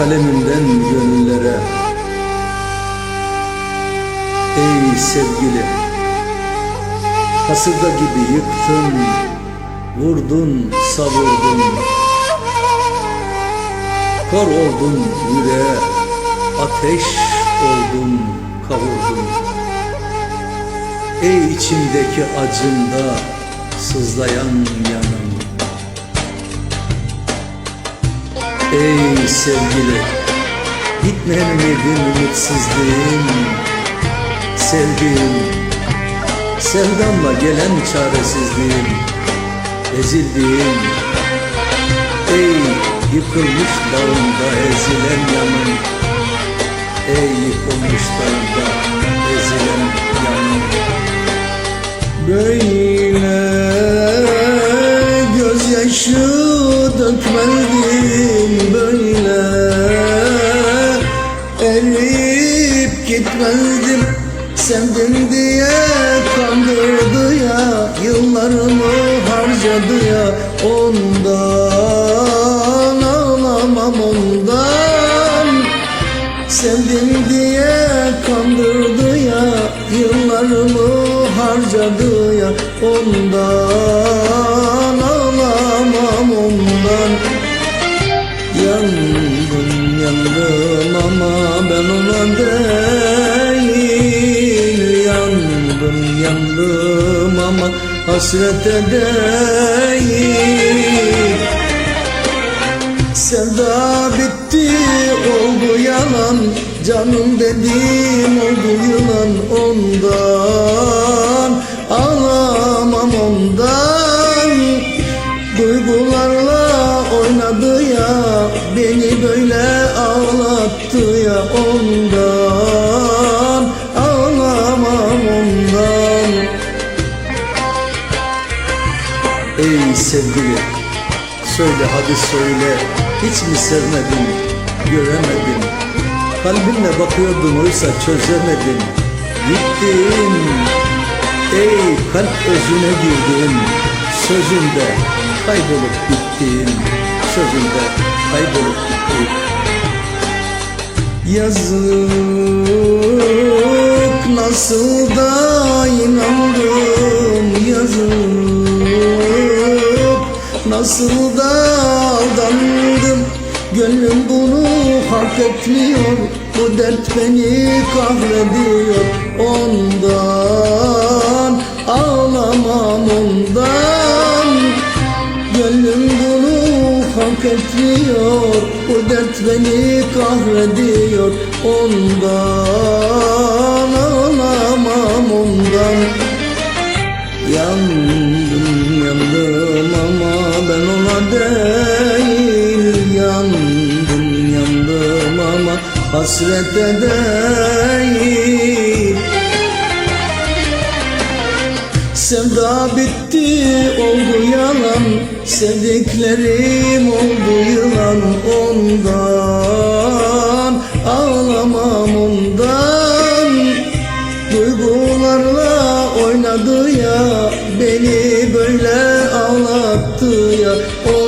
kalemimden gönüllere. Ey sevgili Kasırga gibi yıktın Vurdun savurdun. Kor oldun yüreğe Ateş oldun kavurdun. Ey içimdeki acımda Sızlayan yanım Ey sevgili Gitmeyen ümidim Sevdiğim Sevdamla gelen çaresizliğim. Ezildiğim Ey yıkılmış dağında ezilen yanım Ey yıkılmış dağında ezilen yanım Böyle gözyaşı dökmezdim Eriyip gitmezdim Sevdim diye kandırdı ya. Yıllarımı harcadı ya. Ondan ağlamam ondan. Sevdim diye kandırdı ya. Yıllarımı harcadı ya. Ondan ağlamam ondan. Yandım yandım ben ona değil Yandım yandım ama hasrete değil. Sevda bitti oldu yalan. Canım dediğim oldu yılan ondan ondan Ağlamam ondan. Ey sevgili Söyle hadi söyle Hiç mi sevmedin Göremedin? Kalbinle bakıyordun oysa çözemedin. Gittin Ey kalp özüne girdin. Sözünde kaybolup gittin Sözünde kaybolup gittin Yazık nasıl da inandım Yazık. Nasıl da aldandım Gönlüm bunu hak etmiyor. Bu dert beni kahrediyor. Ondan ağlamam ondan hak etmiyor Bu dert beni kahrediyor. Ondan ağlamam ondan. Yandım yandım ama ben ona değil. Yandım yandım ama hasrete değil. Sevda bitti oldu yalan. Sevdiklerim oldu Oh.